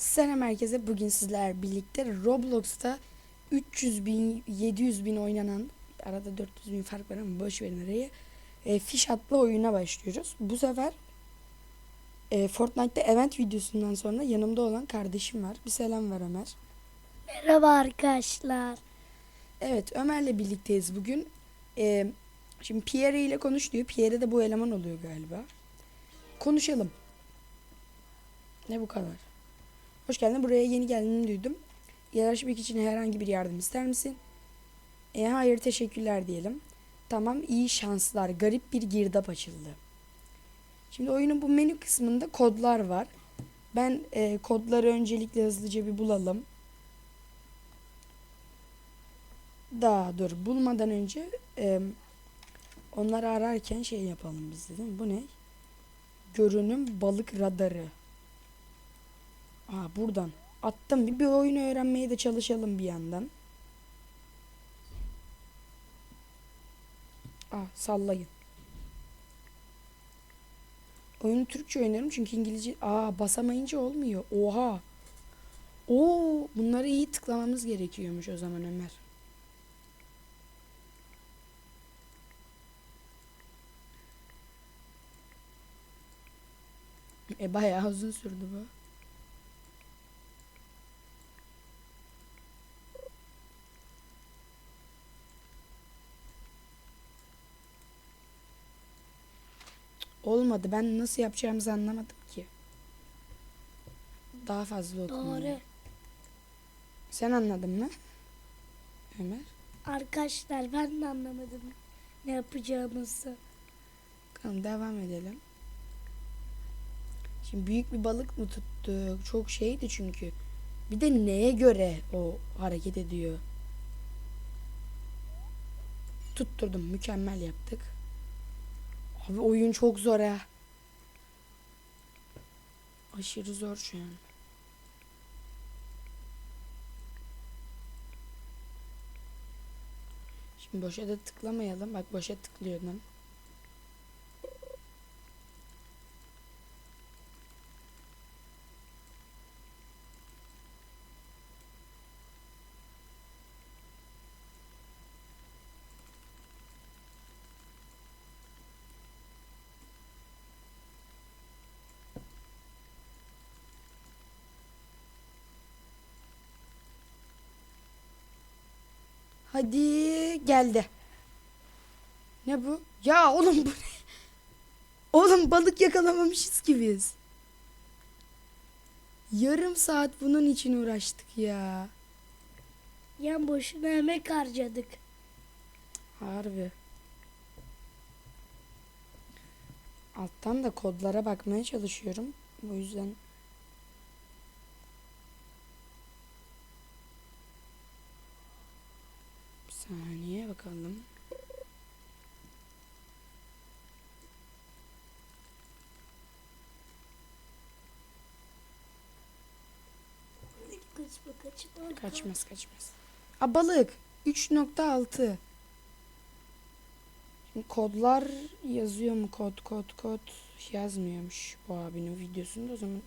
Selam herkese. Bugün sizler birlikte Roblox'ta 300 bin, 700 bin oynanan arada 400 bin fark var ama boş verin arayı. E, fiş atlı oyuna başlıyoruz. Bu sefer e, Fortnite'da event videosundan sonra yanımda olan kardeşim var. Bir selam ver Ömer. Merhaba arkadaşlar. Evet Ömer'le birlikteyiz bugün. E, şimdi Pierre ile konuş diyor. Pierre de bu eleman oluyor galiba. Konuşalım. Ne bu kadar? Hoş geldin. Buraya yeni geldiğini duydum. Yarışmak için herhangi bir yardım ister misin? E, hayır teşekkürler diyelim. Tamam iyi şanslar. Garip bir girdap açıldı. Şimdi oyunun bu menü kısmında kodlar var. Ben e, kodları öncelikle hızlıca bir bulalım. Daha dur bulmadan önce e, onları ararken şey yapalım biz dedim. Bu ne? Görünüm balık radarı. Aa buradan. Attım bir, bir oyun öğrenmeye de çalışalım bir yandan. Aa sallayın. Oyunu Türkçe oynarım çünkü İngilizce aa basamayınca olmuyor. Oha. Oo bunları iyi tıklamamız gerekiyormuş o zaman Ömer. E bayağı uzun sürdü bu. Olmadı. Ben nasıl yapacağımızı anlamadım ki. Daha fazla okunuyor. Doğru. Sen anladın mı? Ömer. Arkadaşlar ben de anlamadım ne yapacağımızı. Bakalım devam edelim. Şimdi büyük bir balık mı tuttuk? Çok şeydi çünkü. Bir de neye göre o hareket ediyor? Tutturdum. Mükemmel yaptık. Abi oyun çok zor ha. Aşırı zor şu an. Şimdi boşa da tıklamayalım. Bak boşa tıklıyordum. Hadi geldi. Ne bu? Ya oğlum bu ne? Oğlum balık yakalamamışız ki biz. Yarım saat bunun için uğraştık ya. Yan boşuna emek harcadık. Harbi. Alttan da kodlara bakmaya çalışıyorum. O yüzden saniye bakalım. Kaçma kaçma. Kaçmaz kaçmaz. A balık 3.6. Şimdi kodlar yazıyor mu kod kod kod yazmıyormuş bu abinin videosunda o zaman.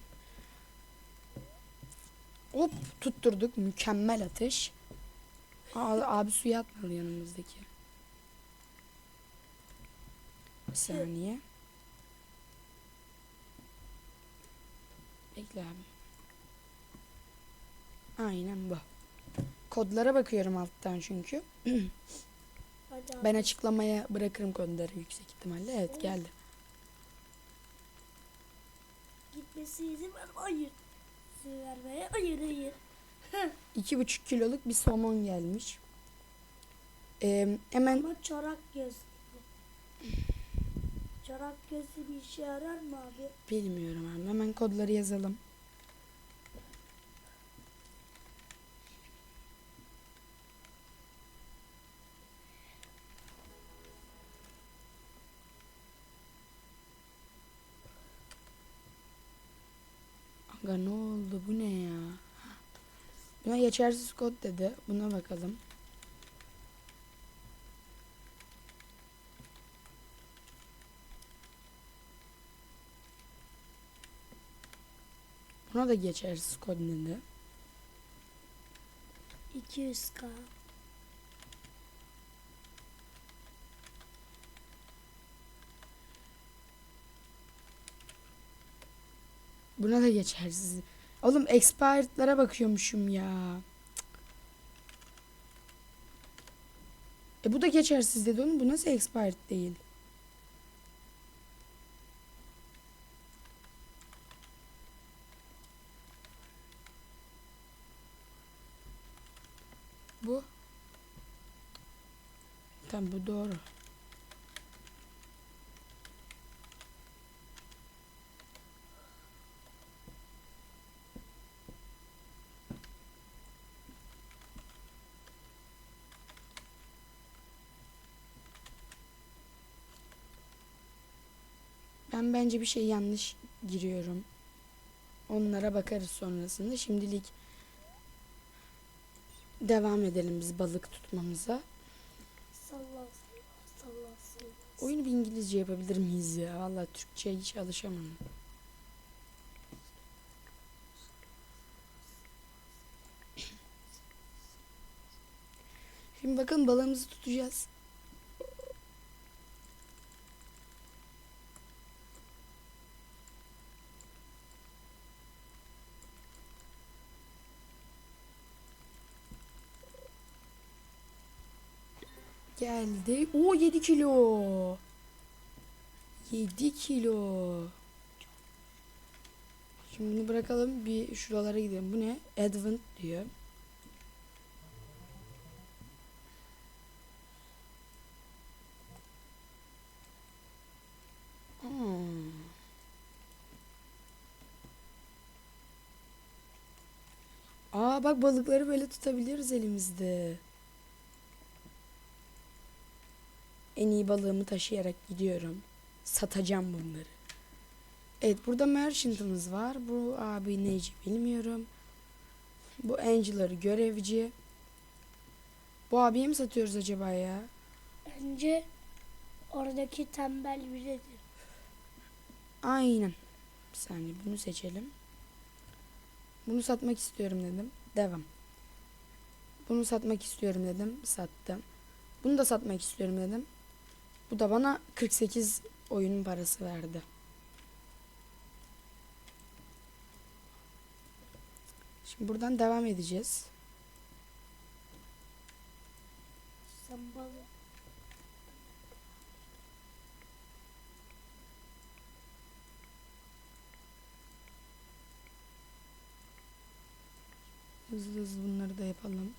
Hop tutturduk mükemmel atış. Aa, abi suya atmalı yanımızdaki. Bir saniye. Bekle abi. Aynen bu. Kodlara bakıyorum alttan çünkü. Ben açıklamaya bırakırım kodları yüksek ihtimalle. Evet geldi. Gitmesi izin ver. Hayır. İzin vermeye. Hayır hayır. İki buçuk kiloluk bir somon gelmiş. Ee, hemen Ama çorak göz. Çorak gözü bir işe yarar mı abi? bilmiyorum abi. Hemen kodları yazalım. Aga ne oldu? Bu ne ya? Buna geçersiz kod dedi. Buna bakalım. Buna da geçersiz kod dedi. 200k. Buna da geçersiz. Oğlum expired'lara bakıyormuşum ya. E bu da geçersiz dedi oğlum. Bu nasıl expired değil? Bu. Tamam bu doğru. Ben bence bir şey yanlış giriyorum. Onlara bakarız sonrasında. Şimdilik devam edelim biz balık tutmamıza. Oyunu bir İngilizce yapabilir miyiz ya? Vallahi Türkçe hiç alışamam. Şimdi bakın balığımızı tutacağız. Geldi. O 7 kilo. 7 kilo. Şimdi bunu bırakalım bir şuralara gidelim. Bu ne? Advent diyor. Hmm. Aa bak balıkları böyle tutabiliyoruz elimizde. En iyi balığımı taşıyarak gidiyorum. Satacağım bunları. Evet burada merchant'ımız var. Bu abi neci bilmiyorum. Bu Angel'ları görevci. Bu abiye mi satıyoruz acaba ya? Bence oradaki tembel biridir. Aynen. Bir saniye bunu seçelim. Bunu satmak istiyorum dedim. Devam. Bunu satmak istiyorum dedim. Sattım. Bunu da satmak istiyorum dedim. Bu da bana 48 oyunun parası verdi. Şimdi buradan devam edeceğiz. Hızlı hızlı bunları da yapalım.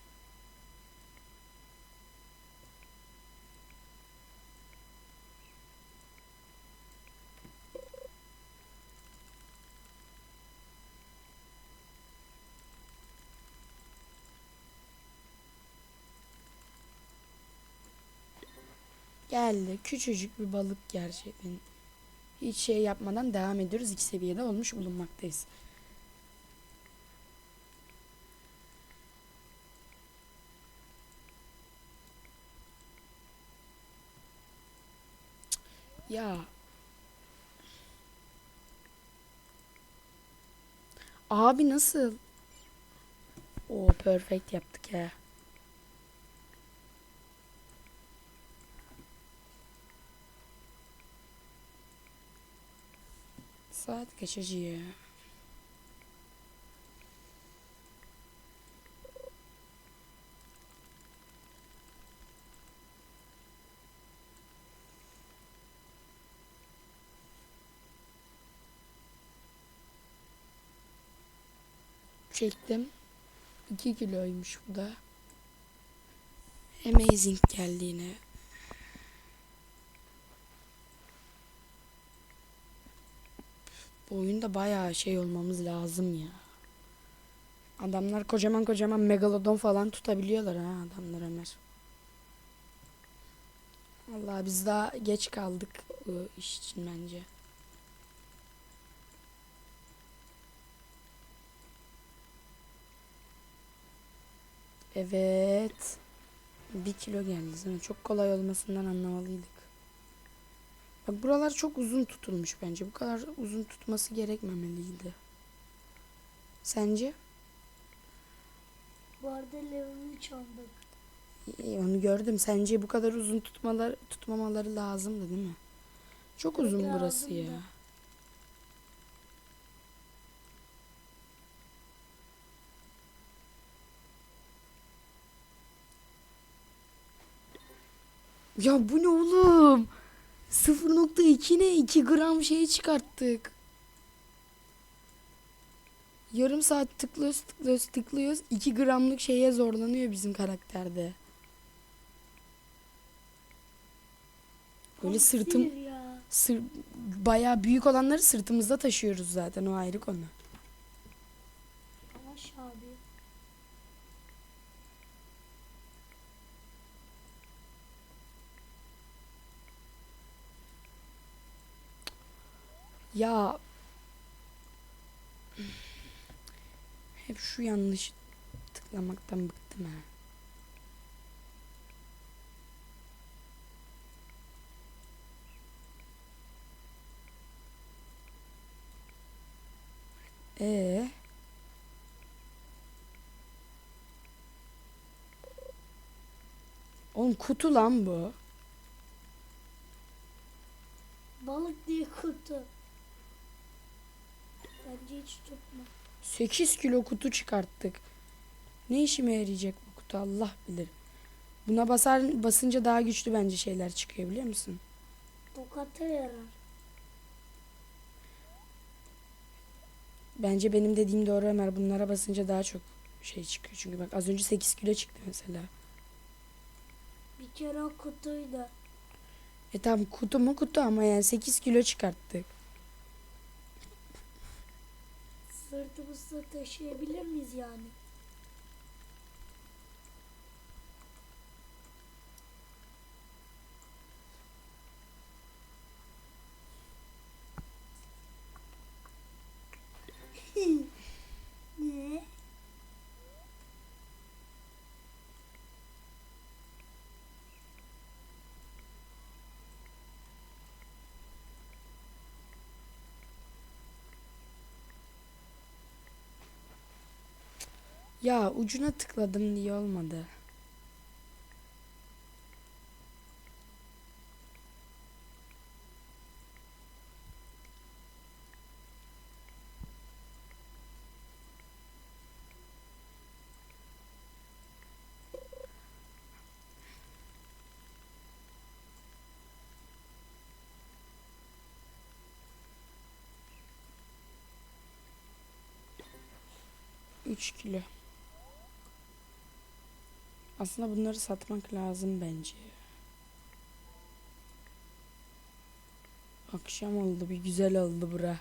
Geldi. Küçücük bir balık gerçekten. Hiç şey yapmadan devam ediyoruz. İki seviyede olmuş bulunmaktayız. Ya. Abi nasıl? O perfect yaptık ya. Saat acı ya? Çektim. 2 kiloymuş bu da. Amazing geldi yine. Bu oyunda bayağı şey olmamız lazım ya. Adamlar kocaman kocaman megalodon falan tutabiliyorlar ha adamlar Ömer. Allah biz daha geç kaldık bu iş için bence. Evet. Bir kilo geldi. Çok kolay olmasından anlamalıydık. Bak buralar çok uzun tutulmuş bence. Bu kadar uzun tutması gerekmemeliydi. Sence? Bu arada level 3 olduk. İyi, onu gördüm. Sence bu kadar uzun tutmalar tutmamaları lazımdı değil mi? Çok uzun burası ya. lazımdı. Ya bu ne oğlum? 0.2 ne? 2 gram şey çıkarttık. Yarım saat tıklıyoruz tıklıyoruz tıklıyoruz. 2 gramlık şeye zorlanıyor bizim karakterde. Böyle sırtım sır, bayağı büyük olanları sırtımızda taşıyoruz zaten o ayrı konu. Yavaş abi. Ya hep şu yanlış tıklamaktan bıktım ha. Ee, Oğlum kutu lan bu. Balık diye kutu. Hiç tutma. 8 kilo kutu çıkarttık. Ne işime yarayacak bu kutu Allah bilir. Buna basar basınca daha güçlü bence şeyler çıkıyor biliyor musun? Tokata yarar. Bence benim dediğim doğru Ömer. Bunlara basınca daha çok şey çıkıyor. Çünkü bak az önce 8 kilo çıktı mesela. Bir kere o kutuydu. E tamam kutu mu kutu ama yani 8 kilo çıkarttık. Sırtımızda taşıyabilir miyiz yani? ne? Ya ucuna tıkladım diye olmadı. Üç kilo. Aslında bunları satmak lazım bence. Akşam oldu bir güzel oldu bura.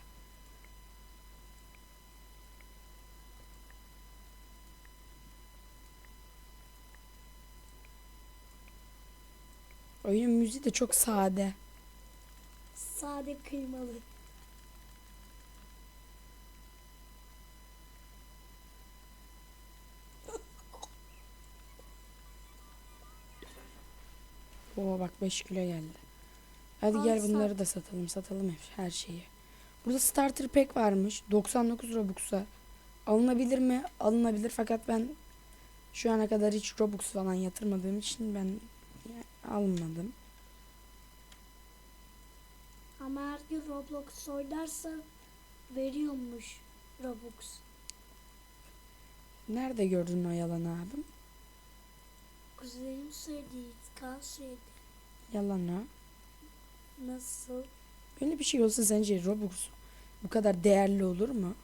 Oyunun müziği de çok sade. Sade kıymalı. Oo bak 5 kilo geldi. Hadi Al gel bunları da satalım. Satalım hep her şeyi. Burada starter pack varmış. 99 Robux'a. Alınabilir mi? Alınabilir fakat ben şu ana kadar hiç Robux falan yatırmadığım için ben almadım. Ama her gün Roblox oynarsa veriyormuş Robux. Nerede gördün o yalanı abim? Kuzenim söyledi, kan söyledi. Yalan o. Nasıl? Böyle bir şey olsa sence Robux bu kadar değerli olur mu?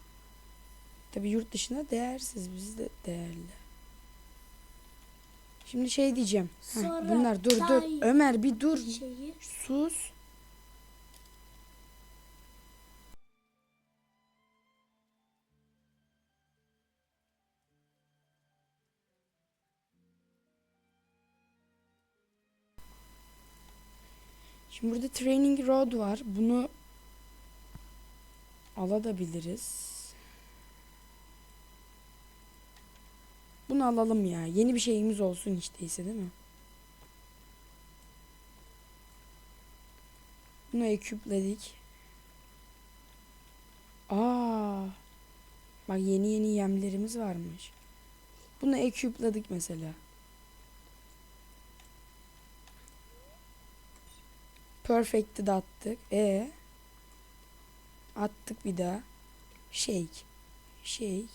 Tabi yurt dışında değersiz, bizde değerli. Şimdi şey diyeceğim. Heh, bunlar dur dur. Ömer bir dur. Şeyi Sus. Şimdi burada Training Road var. Bunu alabiliriz. Bunu alalım ya. Yeni bir şeyimiz olsun hiç değil mi? Bunu ekipledik. Aa. Bak yeni yeni yemlerimiz varmış. Bunu equipladık mesela. Perfect'i de attık. E attık bir daha. Shake. Shake.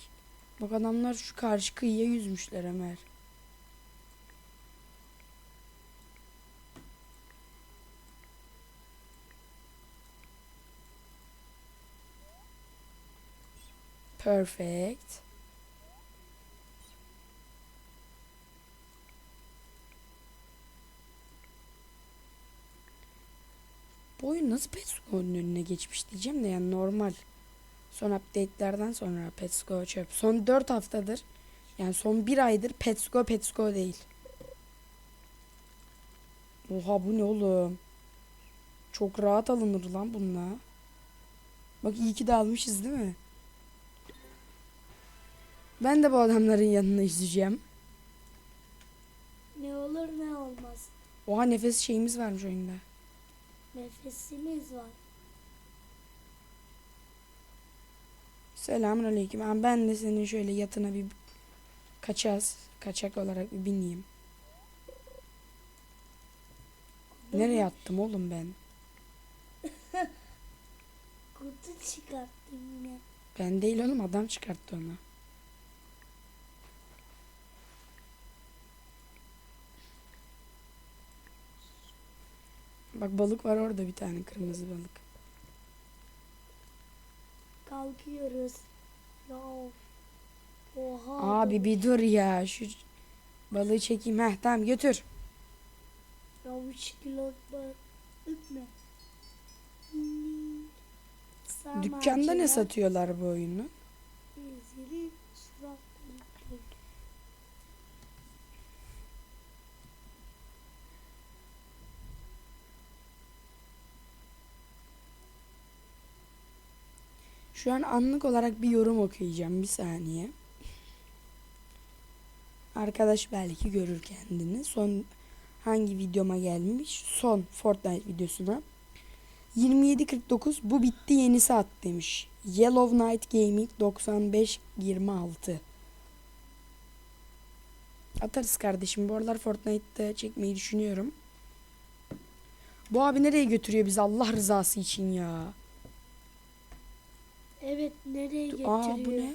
Bak adamlar şu karşı kıyıya yüzmüşler Ömer. Perfect. Bu oyun nasıl Petsco'nun önüne geçmiş diyeceğim de yani normal. Son update'lerden sonra Petsco çöp. Son 4 haftadır yani son 1 aydır Petsco Petsco değil. Oha bu ne oğlum? Çok rahat alınır lan bununla. Bak iyi ki de almışız değil mi? Ben de bu adamların yanına izleyeceğim. Ne olur ne olmaz. Oha nefes şeyimiz varmış oyunda. Nefesimiz var. Selamun aleyküm. Ben de senin şöyle yatına bir kaçaz, kaçak olarak bir bineyim. Nereye attım oğlum ben? Kutu çıkarttım yine. Ben değil oğlum adam çıkarttı onu. Bak balık var orada bir tane kırmızı balık. Kalkıyoruz. Ya. Oha. Abi bir dur ya şu balığı çekeyim. Heh tamam götür. Ya 3 kilo balık mı? Hmm. Dükkanda ne satıyorlar bu oyunu? Şu an anlık olarak bir yorum okuyacağım. Bir saniye. Arkadaş belki görür kendini. Son hangi videoma gelmiş? Son Fortnite videosuna. 27.49 bu bitti yenisi at demiş. Yellow Knight Gaming 9526. Atarız kardeşim. Bu aralar Fortnite'da çekmeyi düşünüyorum. Bu abi nereye götürüyor bizi Allah rızası için ya? Evet nereye getiriyor? Aa bu ne?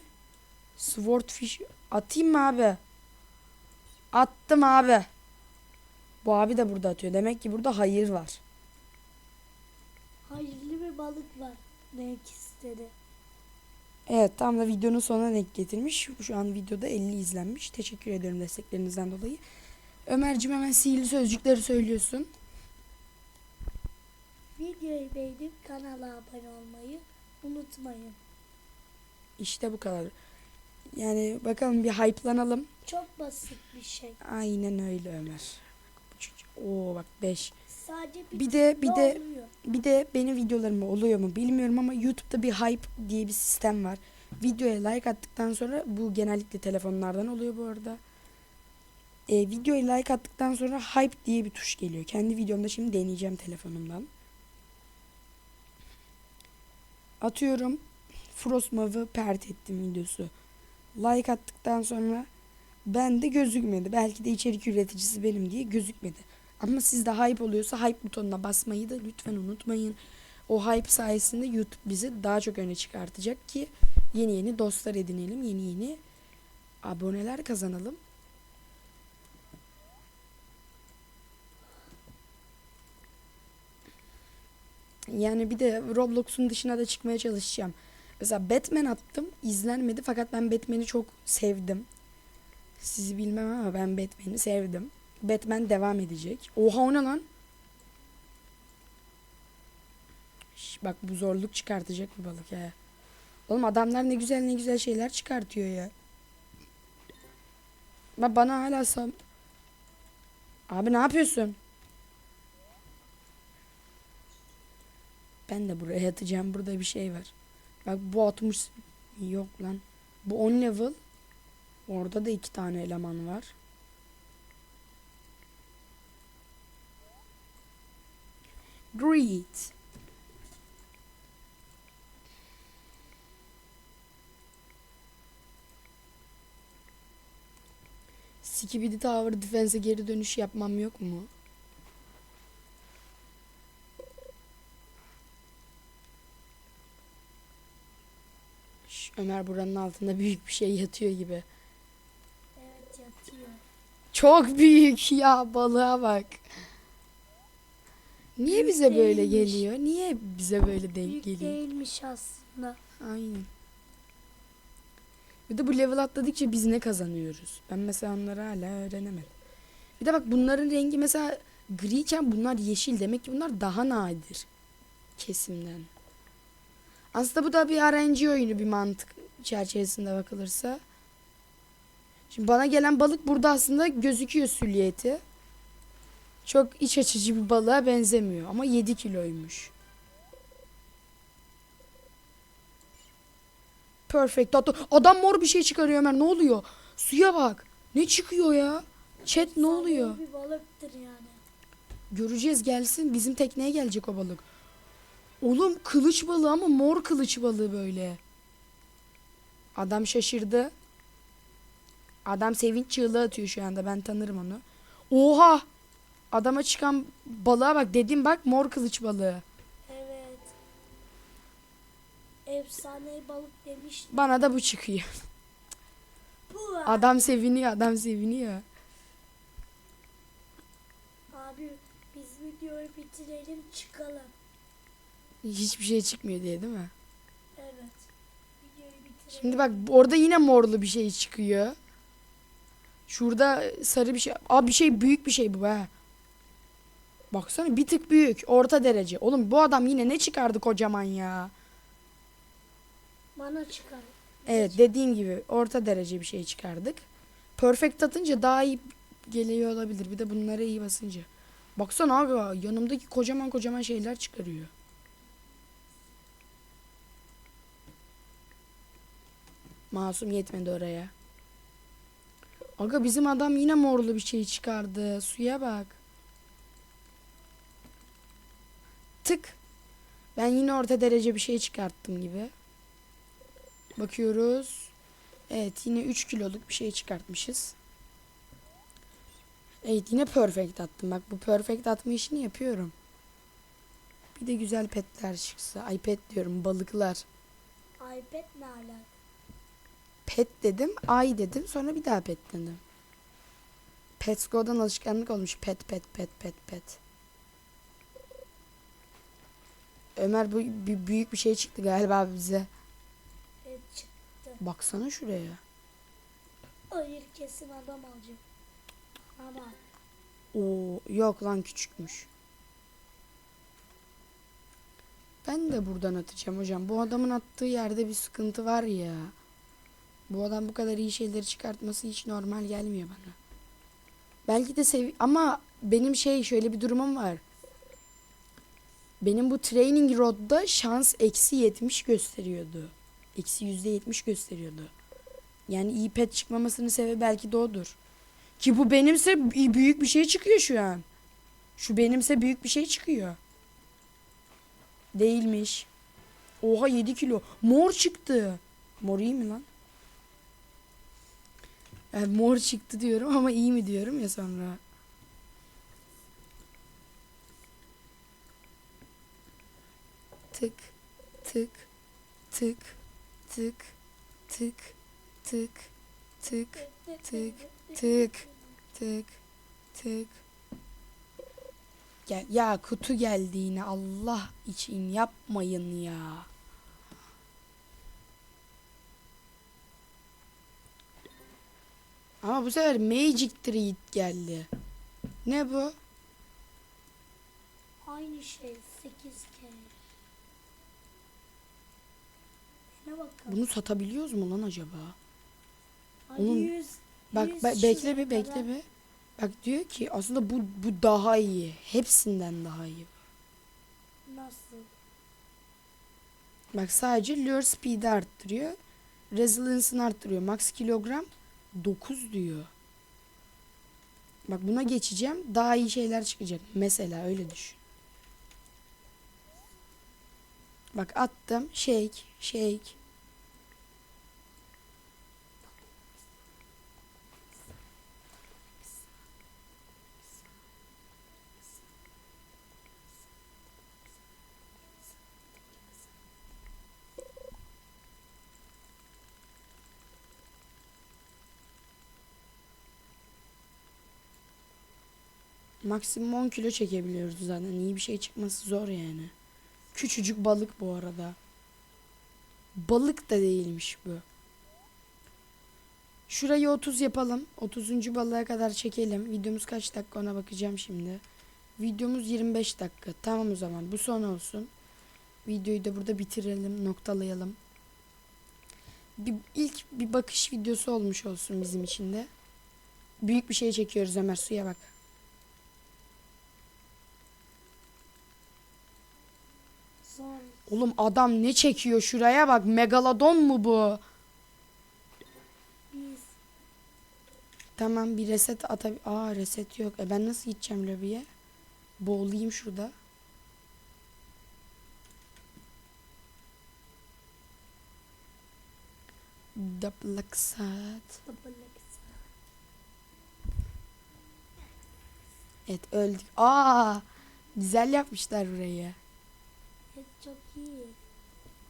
Swordfish. Atayım mı abi? Attım abi. Bu abi de burada atıyor. Demek ki burada hayır var. Hayırlı bir balık var. Ne istedi? Evet tam da videonun sonuna denk getirmiş. Şu an videoda 50 izlenmiş. Teşekkür ediyorum desteklerinizden dolayı. Ömerciğim hemen sihirli sözcükleri söylüyorsun. Videoyu beğenip kanala abone olmayı unutmayın. İşte bu kadar. Yani bakalım bir hype'lanalım. Çok basit bir şey. Aynen öyle Ömer. Oo bak 5. Sadece bir, Bir de bir de oluyor. Bir de benim videolarıma oluyor mu bilmiyorum ama YouTube'da bir hype diye bir sistem var. Videoya like attıktan sonra bu genellikle telefonlardan oluyor bu arada. Ee, videoya like attıktan sonra hype diye bir tuş geliyor. Kendi videomda şimdi deneyeceğim telefonumdan. Atıyorum Frostmav'ı pert ettim videosu. Like attıktan sonra bende gözükmedi. Belki de içerik üreticisi benim diye gözükmedi. Ama sizde hype oluyorsa hype butonuna basmayı da lütfen unutmayın. O hype sayesinde YouTube bizi daha çok öne çıkartacak ki yeni yeni dostlar edinelim, yeni yeni aboneler kazanalım. Yani bir de Roblox'un dışına da çıkmaya çalışacağım. Mesela Batman attım, izlenmedi fakat ben Batman'i çok sevdim. Sizi bilmem ama ben Batman'i sevdim. Batman devam edecek. Oha o ne lan? Bak bu zorluk çıkartacak bir balık ya. Oğlum adamlar ne güzel ne güzel şeyler çıkartıyor ya. Bak bana hala sam... Abi ne yapıyorsun? Ben de buraya atacağım. Burada bir şey var. Bak bu 60 yok lan. Bu 10 level. Orada da iki tane eleman var. Greet. Skibidi Tower Defense'e geri dönüş yapmam yok mu? Ömer buranın altında büyük bir şey yatıyor gibi. Evet yatıyor. Çok büyük ya balığa bak. Niye Büyük bize böyle değilmiş. geliyor? Niye bize böyle denk Büyük geliyor? değilmiş aslında. Aynen. Bir de bu level atladıkça biz ne kazanıyoruz? Ben mesela onları hala öğrenemedim. Bir de bak bunların rengi mesela griyken bunlar yeşil. Demek ki bunlar daha nadir. Kesimden. Aslında bu da bir RNG oyunu bir mantık çerçevesinde bakılırsa. Şimdi bana gelen balık burada aslında gözüküyor süliyeti. Çok iç açıcı bir balığa benzemiyor ama 7 kiloymuş. Perfect. Hatta adam mor bir şey çıkarıyor Ömer. Ne oluyor? Suya bak. Ne çıkıyor ya? Chat ne oluyor? Bir balıktır yani. Göreceğiz gelsin. Bizim tekneye gelecek o balık. Oğlum kılıç balığı ama mor kılıç balığı böyle. Adam şaşırdı. Adam sevinç çığlığı atıyor şu anda. Ben tanırım onu. Oha! Adama çıkan balığa bak. Dedim bak mor kılıç balığı. Evet. Efsane balık demiş. Bana da bu çıkıyor. Bu Adam seviniyor. Adam seviniyor. Abi biz videoyu bitirelim çıkalım. Hiçbir şey çıkmıyor diye değil mi? Evet. Şimdi bak orada yine morlu bir şey çıkıyor. Şurada sarı bir şey. Aa bir şey büyük bir şey bu be. Baksana bir tık büyük. Orta derece. Oğlum bu adam yine ne çıkardı kocaman ya. Bana çıkar. Evet dediğim gibi orta derece bir şey çıkardık. Perfect atınca daha iyi geliyor olabilir. Bir de bunlara iyi basınca. Baksana abi yanımdaki kocaman kocaman şeyler çıkarıyor. Masum yetmedi oraya. Aga bizim adam yine morlu bir şey çıkardı. Suya bak. Tık. Ben yine orta derece bir şey çıkarttım gibi. Bakıyoruz. Evet yine 3 kiloluk bir şey çıkartmışız. Evet yine perfect attım. Bak bu perfect atma işini yapıyorum. Bir de güzel petler çıksa. Ay diyorum balıklar. iPad ne alaka? Pet dedim, ay dedim. Sonra bir daha pet dedim. Pets Go'dan alışkanlık olmuş. Pet pet pet pet pet. Ömer bu bir büyük bir şey çıktı galiba bize. Evet çıktı. Baksana şuraya. Hayır kesin adam alacak. Ama Oo yok lan küçükmüş. Ben de buradan atacağım hocam. Bu adamın attığı yerde bir sıkıntı var ya. Bu adam bu kadar iyi şeyleri çıkartması hiç normal gelmiyor bana. Belki de sev ama benim şey şöyle bir durumum var. Benim bu training rodda şans eksi 70 gösteriyordu. Eksi yüzde 70 gösteriyordu. Yani iyi pet çıkmamasının sebebi belki de odur. Ki bu benimse büyük bir şey çıkıyor şu an. Şu benimse büyük bir şey çıkıyor. Değilmiş. Oha 7 kilo. Mor çıktı. Mor iyi mi lan? Yani mor çıktı diyorum ama iyi mi diyorum ya sonra. Tık tık tık tık tık tık tık tık tık tık tık Gel ya kutu geldi yine Allah için yapmayın ya. Ama bu sefer Magic Treat geldi. Ne bu? aynı şey 8 kere. Ne bakalım. Bunu satabiliyoruz mu lan acaba? Hadi oğlum, 100, Bak 100 be- bekle bir bekle kadar. bir. Bak diyor ki aslında bu bu daha iyi. Hepsinden daha iyi. Nasıl? Bak sadece lure speed'i arttırıyor. Resilience'ını arttırıyor. Max kilogram 9 diyor. Bak buna geçeceğim. Daha iyi şeyler çıkacak. Mesela öyle düşün. Bak attım. Shake, shake. Maksimum 10 kilo çekebiliyoruz zaten. İyi bir şey çıkması zor yani. Küçücük balık bu arada. Balık da değilmiş bu. Şurayı 30 yapalım. 30. balığa kadar çekelim. Videomuz kaç dakika ona bakacağım şimdi. Videomuz 25 dakika. Tamam o zaman bu son olsun. Videoyu da burada bitirelim, noktalayalım. Bir, ilk bir bakış videosu olmuş olsun bizim için de. Büyük bir şey çekiyoruz Ömer suya bak. Oğlum adam ne çekiyor şuraya bak. Megalodon mu bu? Biz. Tamam bir reset ata... Aa reset yok. E ben nasıl gideceğim lobiye? Boğulayım şurada. Double saat. Evet öldük. Aa güzel yapmışlar burayı. Çok iyi.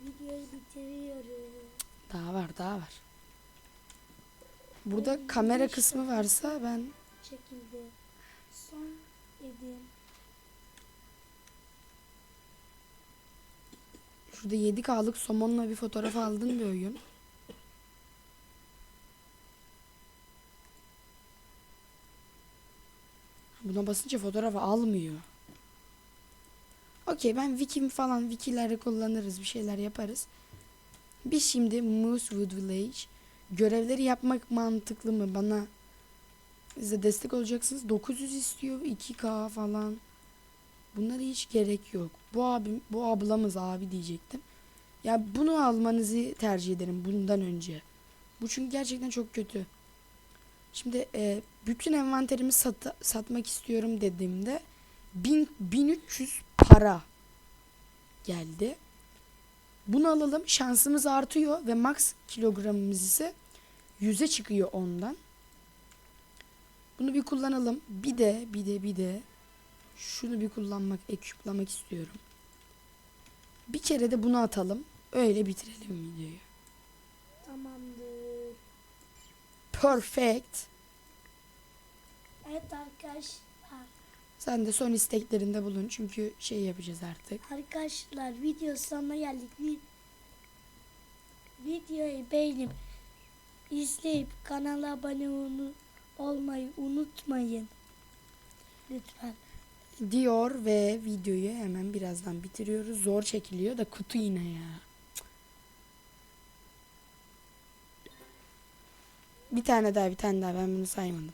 Videoyu bitiriyorum. Daha var daha var. Burada Ay, kamera işte. kısmı varsa ben Çekildi. Son edim. şurada 7K'lık somonla bir fotoğraf aldın bir oyun. Buna basınca fotoğrafı almıyor. Okey ben wiki falan wikileri kullanırız bir şeyler yaparız. Biz şimdi Moosewood Village görevleri yapmak mantıklı mı? Bana size destek olacaksınız. 900 istiyor 2K falan. Bunlara hiç gerek yok. Bu abim bu ablamız abi diyecektim. Ya bunu almanızı tercih ederim bundan önce. Bu çünkü gerçekten çok kötü. Şimdi e, bütün envanterimi sat, satmak istiyorum dediğimde 1000 1300 para geldi bunu alalım şansımız artıyor ve max kilogramımız ise 100'e çıkıyor ondan. Bunu bir kullanalım. Bir de bir de bir de şunu bir kullanmak, eküplamak istiyorum. Bir kere de bunu atalım. Öyle bitirelim videoyu. Tamamdır. Perfect. Evet arkadaşlar. Sen de son isteklerinde bulun çünkü şey yapacağız artık. Arkadaşlar video sonuna geldik. Vi- Videoyu beğenip izleyip kanala abone ol- olmayı unutmayın. Lütfen. Diyor ve videoyu hemen birazdan bitiriyoruz. Zor çekiliyor da kutu yine ya. Bir tane daha bir tane daha ben bunu saymadım.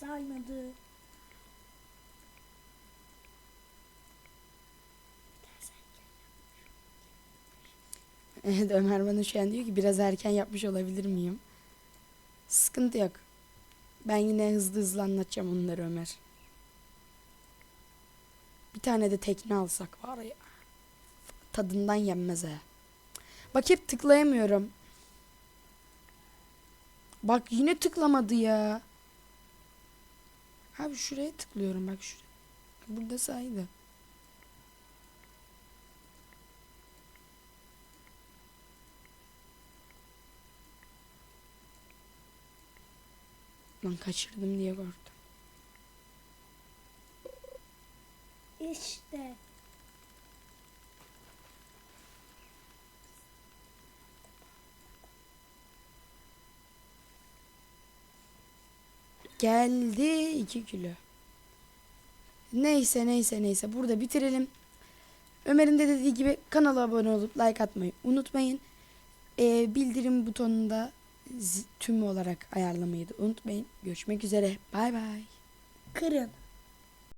Saymadı. Evet Ömer bana şu an diyor ki biraz erken yapmış olabilir miyim? Sıkıntı yok. Ben yine hızlı hızlı anlatacağım onları Ömer. Bir tane de tekne alsak var ya. Tadından yenmez ha. Bak hep tıklayamıyorum. Bak yine tıklamadı ya. Abi şuraya tıklıyorum bak şuraya. Burada saydı. Lan kaçırdım diye korktum. İşte. Geldi 2 kilo. Neyse neyse neyse burada bitirelim. Ömer'in de dediği gibi kanala abone olup like atmayı unutmayın. Ee, bildirim butonunu da zi- tüm olarak ayarlamayı da unutmayın. Görüşmek üzere. Bay bay. Kırın.